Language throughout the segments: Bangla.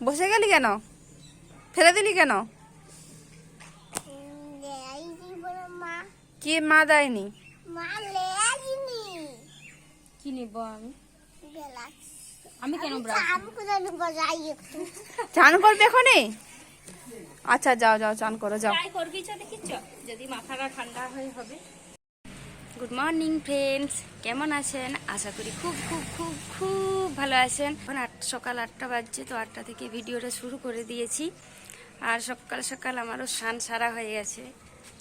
বসে গেলি কেন? ফেলে দিলি কেন? মা কি মা দেয়নি? কি নিব আমি? কেন চান করবে এখনই? আচ্ছা যাও যাও চান করো যাও। করবি যদি মাথাটা ঠান্ডা হয়ে হবে। গুড মর্নিং ফ্রেন্ডস কেমন আছেন? আশা করি খুব খুব খুব খুব ভালো আছেন। এখন আট, সকাল আটটা বাজছে, তো আটটা থেকে ভিডিওটা শুরু করে দিয়েছি। আর সকাল সকাল আমারও স্নান সারা হয়ে গেছে।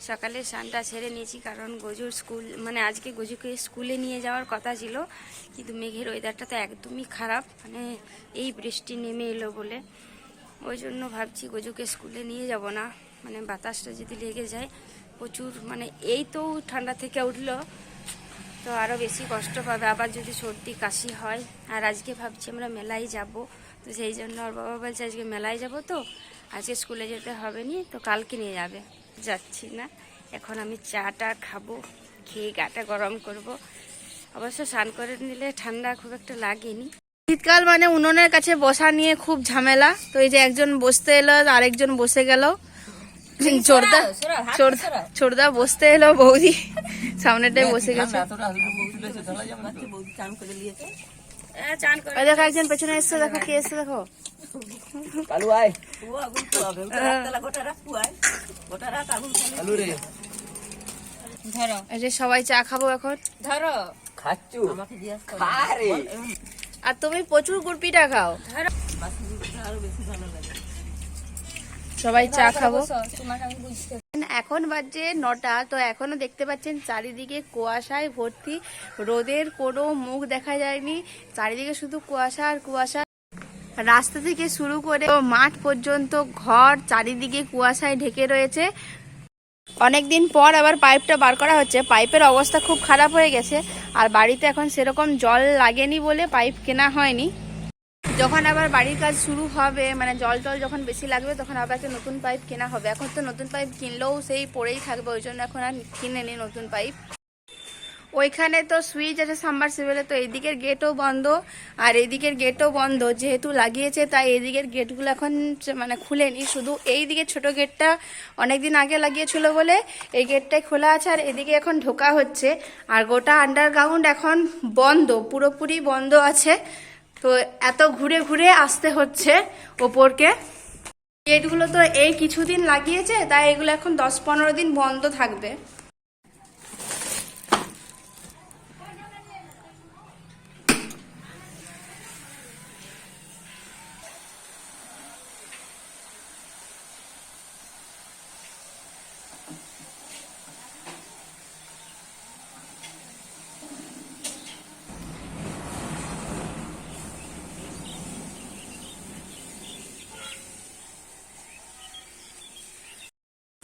সকালে স্নানটা সেরে নিয়েছি কারণ গজুর স্কুল মানে আজকে গজুকে স্কুলে নিয়ে যাওয়ার কথা ছিল। কিন্তু মেঘের ওয়েদারটা তো একদমই খারাপ মানে এই বৃষ্টি নেমে এলো বলে। ওই জন্য ভাবছি গজুকে স্কুলে নিয়ে যাব না। মানে বাতাসটা যদি লেগে যায় প্রচুর মানে এই তো ঠান্ডা থেকে উঠল, তো আরও বেশি কষ্ট পাবে। আবার যদি সর্দি, কাশি হয়, আর আজকে ভাবছি আমরা মেলায় যাব, তো সেই জন্য ওর বাবা বলছে আজকে মেলায় যাব তো, আজকে স্কুলে যেতে হবে নি, তো কালকে নিয়ে যাবে। যাচ্ছি না, এখন আমি চাটা খাব, খেয়ে গাটা গরম করব। অবশ্য স্নান করে নিলে ঠান্ডা খুব একটা লাগেনি। শীতকাল মানে উনুনের কাছে বসা নিয়ে খুব ঝামেলা, তো এই যে একজন বসতে এলো, আর আরেকজন বসে গেল চোরদা বসতে এলো বৌদি সামনেটাই বসে গেছে দেখো একজন পেছনে এসছে দেখো কে এসছে দেখো কালু আয় ধরো এই যে সবাই চা খাব এখন? ধরো খাচ্ছু আর তুমি প্রচুর গুড়পিটা খাও। ধরো সবাই চা খাব বসো, তোমাকে চা খাব। এখন বাজে নটা তো এখনও দেখতে পাচ্ছেন চারিদিকে কুয়াশায় ভর্তি। রোদের কোনো মুখ দেখা যায়নি। চারিদিকে শুধু কুয়াশা আর কুয়াশা। রাস্তা থেকে শুরু করে মাঠ পর্যন্ত ঘর চারিদিকে কুয়াশায় ঢেকে রয়েছে। অনেকদিন পর আবার পাইপটা বার করা হচ্ছে। পাইপের অবস্থা খুব খারাপ হয়ে গেছে। আর বাড়িতে এখন সেরকম জল লাগেনি বলে পাইপ কেনা হয়নি। যখন আবার বাড়ির কাজ শুরু হবে মানে জল টল যখন বেশি লাগবে, তখন আবার একটা নতুন পাইপ কেনা হবে। এখন তো নতুন পাইপ কিনলেও সেই পড়েই থাকবে, ওই জন্য এখন আর কিনে নি নতুন পাইপ ওইখানে তো সুইচ আছে সাবমার্সিবলে তো এইদিকের গেটও বন্ধ। আর এইদিকের গেটও বন্ধ, যেহেতু লাগিয়েছে, তাই এইদিকের গেটগুলো এখন মানে খুলেনি শুধু এই দিকের ছোট গেটটা অনেকদিন আগে লাগিয়েছিল বলে, এই গেটটাই খোলা আছে, আর এদিকে এখন ঢোকা হচ্ছে। আর গোটা আন্ডারগ্রাউন্ড এখন বন্ধ, পুরোপুরি বন্ধ আছে। তো এত ঘুরে ঘুরে আসতে হচ্ছে ওপরকে। গেটগুলো তো এই কিছুদিন লাগিয়েছে, তাই এগুলো এখন দশ পনেরো দিন বন্ধ থাকবে।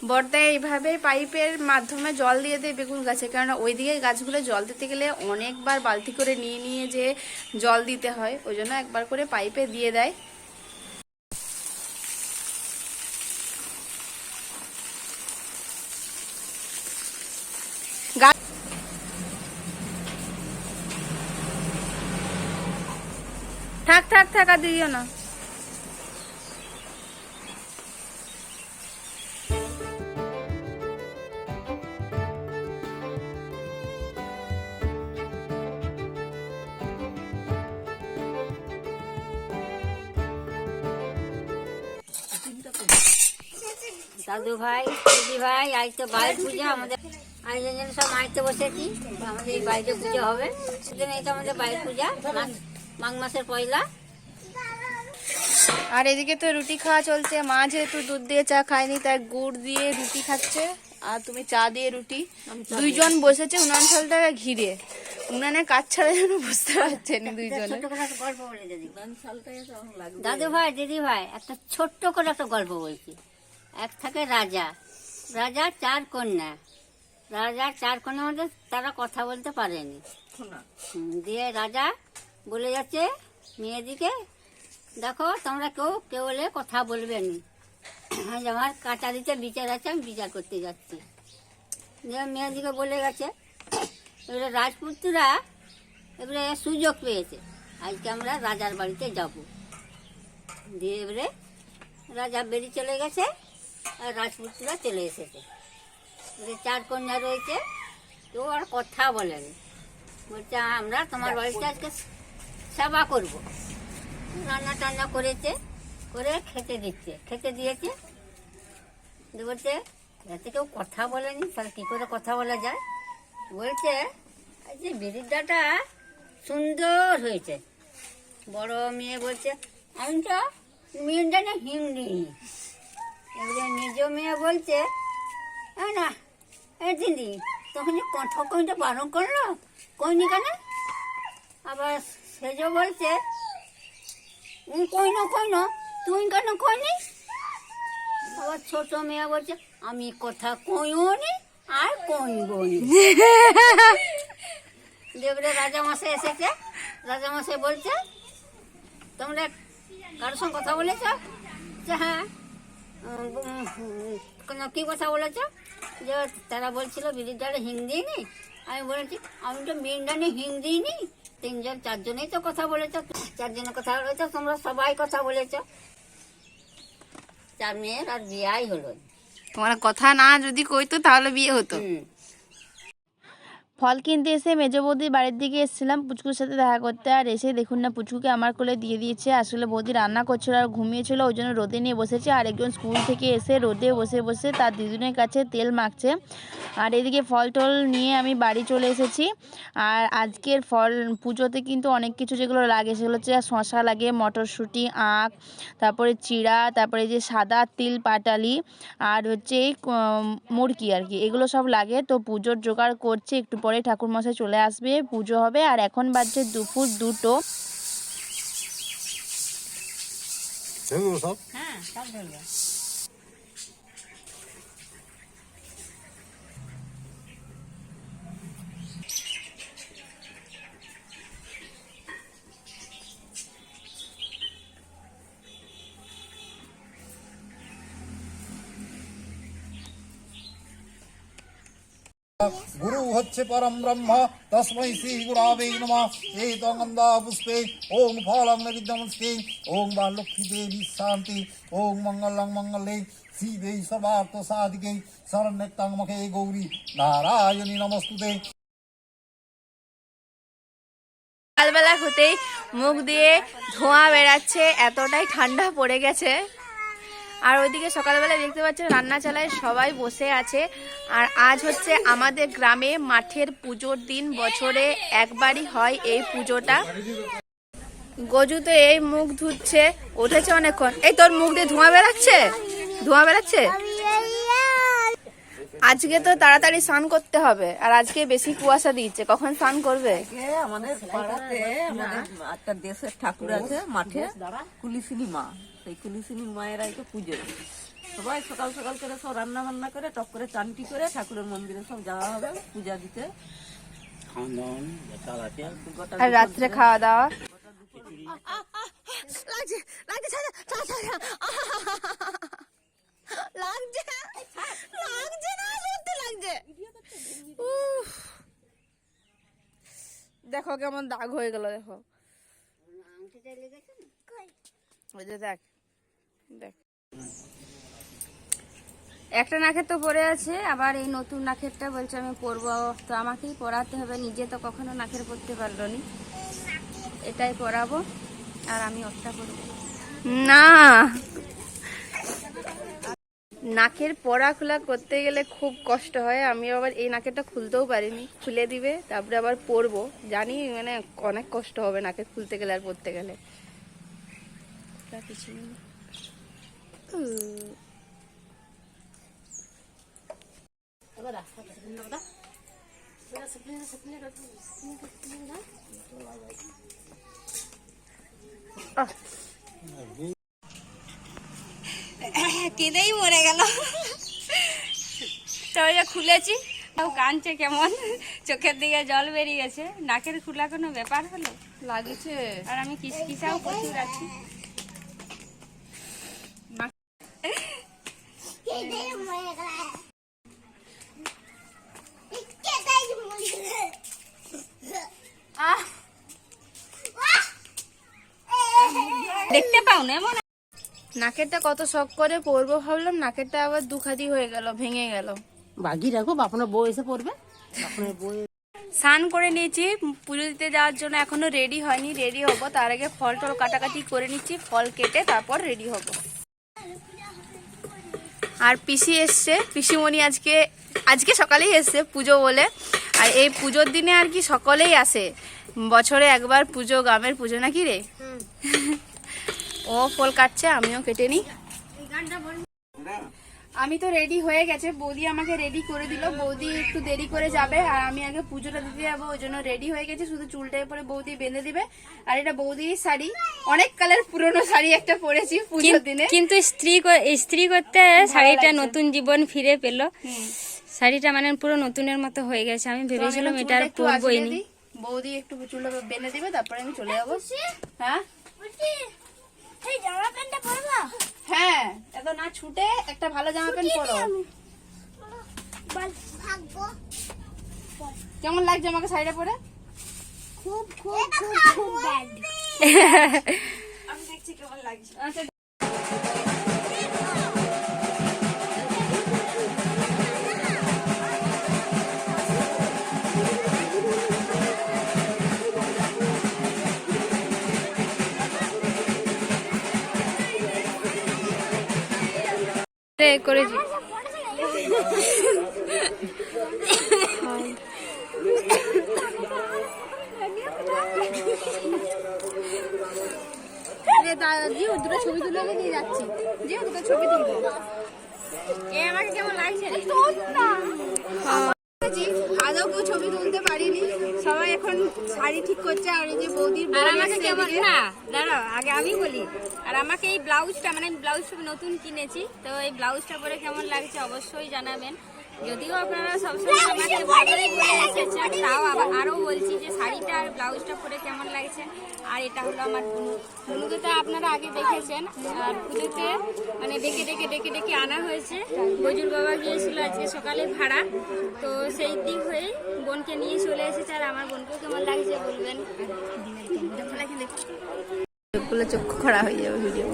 বর্দা এইভাবে পাইপের মাধ্যমে জল দিয়ে দেয় বেগুন গাছে। কেননা ওইদিকে গাছগুলো জল দিতে গেলে অনেকবার বালতি করে নিয়ে নিয়ে যে জল দিতে হয়, ওই জন্য একবার করে পাইপে দিয়ে দেয়। থাক থাক থাক, আর দিও না। দাদু ভাই দিদি ভাই আজ তো বাইরে পূজা আমাদের আজ জন্য সব মাইতে বসেছি। আমাদের এই বাইরে পুজো হবে। সেদিন এটা আমাদের বাইরে পূজা মাঘ- মাসের পয়লা। আর এদিকে তো রুটি খাওয়া চলছে। মা যেহেতু দুধ দিয়ে চা খায়নি তাই গুড় দিয়ে রুটি খাচ্ছে। আর তুমি চা দিয়ে রুটি। দুইজন বসেছে উনান শালটাকে ঘিরে। উনানে কাজ ছাড়া যেন বুঝতে পারছেন দুইজনে। দাদু ভাই দিদি ভাই একটা ছোট্ট করে একটা গল্প বলছি। এক থাকে রাজা। রাজা চার কন্যা। রাজার চার কন্যা মধ্যে তারা কথা বলতে পারেনি। দিয়ে রাজা বলে যাচ্ছে মেয়েদিকে দেখো তোমরা কেউ কেউ হলে কথা বলবে নি। আমার কাটা দিতে বিচার আছে আমি বিচার করতে যাচ্ছি। দিয়ে মেয়েদিকে বলে গেছে এবারে রাজপুত্ররা এবারে সুযোগ পেয়েছে। আজকে আমরা রাজার বাড়িতে যাব। দিয়ে এবারে রাজা বেরিয়ে চলে গেছে। রাজপুতরা চলে এসেছে। চার কন্যা রয়েছে কেউ আর কথা বলেনি। বলছে আমরা তোমার বাড়িতে আজকে সেবা করব। রান্না টান্না করেছে করে খেতে দিচ্ছে খেতে দিয়েছে। বলছে যাতে কেউ কথা বলেনি তাহলে কী করে কথা বলা যায়? বলছে যে বিরিডাটা সুন্দর হয়েছে। বড় মেয়ে বলছে আমি তো মেয়েটা না হিন্দি? এবারে নিজ মেয়ে বলছে "এ না এ দিদি তখন কইটা বারণ করল কইনি কেন? আবার সেজ বলছে "উম, কইনো কইনো তুই কেন কইনি? আবার ছোট মেয়ে বলছে আমি কথা কইও নি আর কইবো নি দেবরে রাজামশাই এসেছে রাজা রাজামশাই বলছে তোমরা কারোর সঙ্গে কথা বলেছ হ্যাঁ। কি কথা বলেছ? যে তারা বলছিল বিরিদারে হিন্দি নি আমি বলেছি আমি তো মিন্ডানি হিন্দি নি তিনজন চারজনেই তো কথা বলেছ। চারজনের কথা বলেছ তোমরা সবাই কথা বলেছ। চার মেয়ের আর বিয়াই হলো তোমার কথা না যদি কইতো তাহলে বিয়ে হতো। হুম। ফল কিনতে এসে মেজো বৌদির বাড়ির দিকে এসেছিলাম। পুচকুর সাথে দেখা করতে আর এসে দেখুন না, পুচকুকে আমার কোলে দিয়ে দিয়েছে। আসলে বৌদি রান্না করছিল আর ঘুমিয়েছিল, ওই জন্য রোদে নিয়ে বসেছে। আর একজন স্কুল থেকে এসে রোদে বসে বসে তার দিদুনের কাছে তেল মাখছে। আর এদিকে ফল টল নিয়ে আমি বাড়ি চলে এসেছি। আর আজকের ফল, পুজোতে কিন্তু অনেক কিছু যেগুলো লাগে, সেগুলো হচ্ছে শশা লাগে, মটরশুঁটি, আখ, তারপরে চিড়া, তারপরে যে সাদা তিল পাটালি, আর হচ্ছে মুরকি আর কি। এগুলো সব লাগে। তো পুজোর জোগাড় করছে, একটু পরে ঠাকুরমশাই চলে আসবে পুজো হবে আর এখন বাজছে দুপুর দুটো। হ্যাঁ গুরু হচ্ছে পরম ব্রহ্ম তস্মৈ শ্রী গুরাবে নমঃ এই তঙ্গন্দা পুষ্পে ওং ফলং নবিদ্যমস্তে ওং বা লক্ষ্মী দেবী শান্তি ওং মঙ্গলং মঙ্গলে শিবে সর্বার্থ সাধিকে শরণ্যতাং মুখে গৌরী নারায়ণী নমস্তুতে সকালবেলা হতেই মুখ দিয়ে ধোঁয়া বেড়াচ্ছে, এতটাই ঠান্ডা পড়ে গেছে। আর ওইদিকে সকালবেলা দেখতে পাচ্ছেন রান্না চালায় সবাই বসে আছে। আর আজ হচ্ছে আমাদের গ্রামে মাঠের পুজোর দিন, বছরে একবারই হয় এই পুজোটা। গজু তো এই মুখ ধুচ্ছে, উঠেছে অনেকক্ষণ। এই তোর মুখ দিয়ে ধোঁয়া বেরাচ্ছে? ধোঁয়া বেরাচ্ছে? আজকে তো তাড়াতাড়ি স্নান করতে হবে, আর আজকে বেশি কুয়াশা দিচ্ছে। কখন স্নান করবে? আমাদের পাড়াতে আমাদের একটা দেশের ঠাকুর আছে, মাঠে কুলিসিনি মা সেই কুলিসিনি মায়েরাই তো পুজো সবাই সকাল সকাল করে সব রান্না বান্না করে টপ করে চানটি করে ঠাকুরের মন্দিরে সব যাওয়া হবে পূজা দিতে। আর রাত্রে খাওয়া দাওয়া? লাগছে লাগছে ছাড়, ছাড়, ছাড়, ছাড়। লাগছে লাগছে না সত্যি লাগছে। দেখো কেমন দাগ হয়ে গেল দেখো। ওই যে দেখ একটা নাকের তো পরে আছে, আবার এই নতুন নাকেরটা বলছে আমি পরবো। তো আমাকেই পরাতে হবে, নিজে তো কখনো নাকের পরতে পারল নি। এটাই পরাবো, আর আমি ওরটা পরবো। না! নাকের পড়া খোলা করতে গেলে খুব কষ্ট হয় আমি আবার এই নাকেরটা খুলতেও পারিনি। খুলে দিবে, তারপরে আবার পরবো। জানি মানে অনেক কষ্ট হবে নাকে খুলতে গেলে আর পরতে গেলে। কিছু কেঁদেই মরে গেল। তো ওই যে খুলেছি তাও কানছে কেমন? চোখের দিকে জল বেরিয়ে গেছে। নাকের খোলা কোনো ব্যাপার হলো? লাগছে। আর আমি কিসকিসাও প্রচুর আছি কেটে মরে গেল কেটে মরে গেল দেখতে পাও না এমন নাকেরটা কত শখ করে পরবো ভাবলাম নাকেরটা আবার দুখাদি হয়ে গেল ভেঙে গেল। বাগি রাখো আপনার বউ এসে পড়বে। আপনার বউ স্নান করে নিয়েছি পুজো দিতে যাওয়ার জন্য এখনও রেডি হয়নি রেডি হব। তার আগে ফল টল কাটাকাটি করে নিচ্ছি ফল কেটে তারপর রেডি হব। আর পিসি এসছে পিসিমণি আজকে আজকে সকালেই এসছে পুজো বলে। আর এই পুজোর দিনে আর কি সকলেই আসে। বছরে একবার পুজো গ্রামের পুজো নাকি রে? ও ফল কাটছে আমিও কেটে নিই। আমি তো রেডি হয়ে গেছে। বৌদি আমাকে রেডি করে দিল। বৌদি একটু দেরি করে যাবে আর আমি আগে পুজোটা দিতে যাব ওই জন্য রেডি হয়ে গেছে। শুধু চুলটাই পরে বৌদি বেঁধে দিবে। আর এটা বৌদির শাড়ি। অনেক কালের পুরনো শাড়ি একটা পরেছি পুজোর দিনে। কিন্তু স্ত্রী স্ত্রী করতে শাড়িটা নতুন জীবন ফিরে পেল। শাড়িটা মানে পুরো নতুনের মতো হয়ে গেছে। আমি ভেবেছিলাম এটা আর একটু পরবই নি। বৌদি একটু চুলটা বেঁধে দিবে তারপরে আমি চলে যাব। হ্যাঁ? এই জামা প্যান্টটা পরবো হ্যাঁ এত না ছুটে একটা ভালো জামা প্যান্ট পরো। বল কেমন লাগছে আমাকে শাড়িটা পরে? খুব খুব খুব খুব ব্যাড করেছি জিও দুটো ছবি তুলে যাচ্ছি। জিও দুটো ছবি তুলবো। এ আমাকে কেমন লাগছে আদৌ কেউ ছবি তুলতে পারিনি। সবাই এখন শাড়ি ঠিক করছে আর এই যে বৌদির আর আমাকে কেমন না দাঁড়াও আগে আমি বলি আর আমাকে এই ব্লাউজটা মানে ব্লাউজ নতুন কিনেছি তো এই ব্লাউজটা পরে কেমন লাগছে অবশ্যই জানাবেন। যদিও আপনারা সবসময় আমাকে বলে এসেছেন, তাও আবার আরও বলছি যে শাড়িটা আর ব্লাউজটা পরে কেমন লাগছে। আর এটা হলো আমার বুনু বুনুকে তো আপনারা আগে দেখেছেন, আর পুজোতে মানে ডেকে ডেকে ডেকে ডেকে আনা হয়েছে। বজুর বাবা গিয়েছিল আজকে সকালে ভাড়া, তো সেই দিক হয়ে বোনকে নিয়ে চলে এসেছে, আর আমার বোনকেও কেমন লাগছে বলবেন। চক্ষু খরা হয়ে যাবে ভিডিও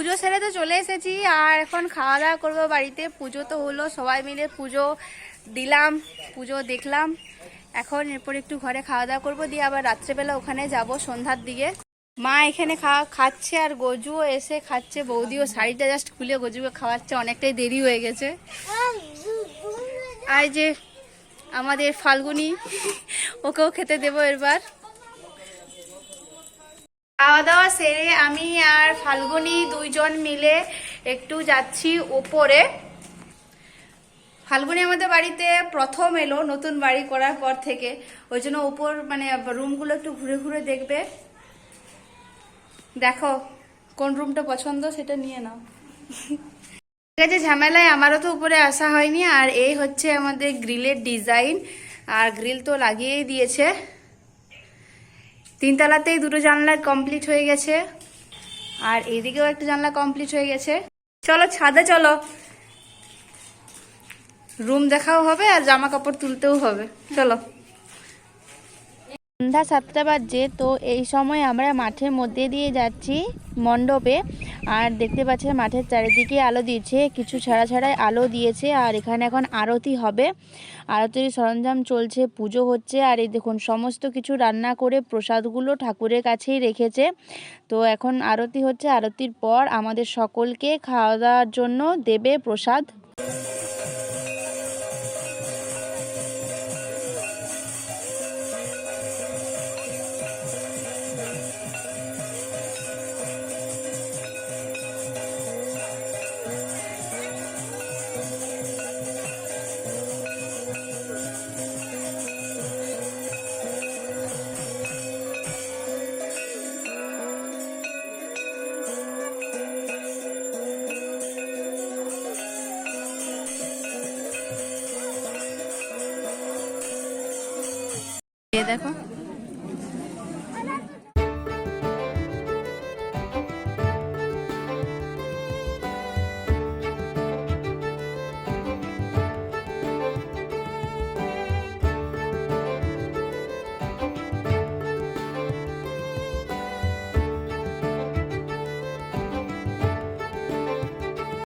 পুজো সেরে তো চলে এসেছি, আর এখন খাওয়া দাওয়া করব বাড়িতে। পুজো তো হলো, সবাই মিলে পুজো দিলাম, পুজো দেখলাম। এখন এরপর একটু ঘরে খাওয়া দাওয়া করব, দিয়ে আবার রাত্রেবেলা ওখানে যাব সন্ধ্যার দিকে। মা এখানে খাওয়া খাচ্ছে আর গজুও এসে খাচ্ছে, বৌদিও শাড়িটা জাস্ট খুলে গজুকে খাওয়াচ্ছে, অনেকটাই দেরি হয়ে গেছে। আর যে আমাদের ফাল্গুনি, ওকেও খেতে দেবো এবার। খাওয়া দাওয়া সেরে আমি আর ফাল্গুনি দুইজন মিলে একটু যাচ্ছি ওপরে ফাল্গুনি আমাদের বাড়িতে প্রথম এলো নতুন বাড়ি করার পর থেকে। ওই জন্য ওপর মানে রুমগুলো একটু ঘুরে ঘুরে দেখবে। দেখো, কোন রুমটা পছন্দ সেটা নিয়ে নাও। ঠিক আছে, ঝামেলায় আমারও তো উপরে আসা হয়নি। আর এই হচ্ছে আমাদের গ্রিলের ডিজাইন। আর গ্রিল তো লাগিয়েই দিয়েছে। তিনতলাতেই দুটো জানলা কমপ্লিট হয়ে গেছে। আর এদিকেও একটা জানলা কমপ্লিট হয়ে গেছে। চলো, ছাদে চলো। রুম দেখাও হবে আর জামা কাপড় তুলতেও হবে। চলো। সন্ধ্যা সাতটা বাজছে, তো এই সময় আমরা মাঠের মধ্যে দিয়ে যাচ্ছি মণ্ডপে। আর দেখতে পাচ্ছেন মাঠের চারিদিকে আলো দিয়েছে, কিছু ছাড়া ছাড়াই আলো দিয়েছে, আর এখানে এখন আরতি হবে। আরতির সরঞ্জাম চলছে, পুজো হচ্ছে, আর এই দেখুন সমস্ত কিছু রান্না করে প্রসাদগুলো ঠাকুরের কাছেই রেখেছে। তো এখন আরতি হচ্ছে, আরতির পর আমাদের সকলকে খাওয়া দাওয়ার জন্য দেবে প্রসাদ। দেখো।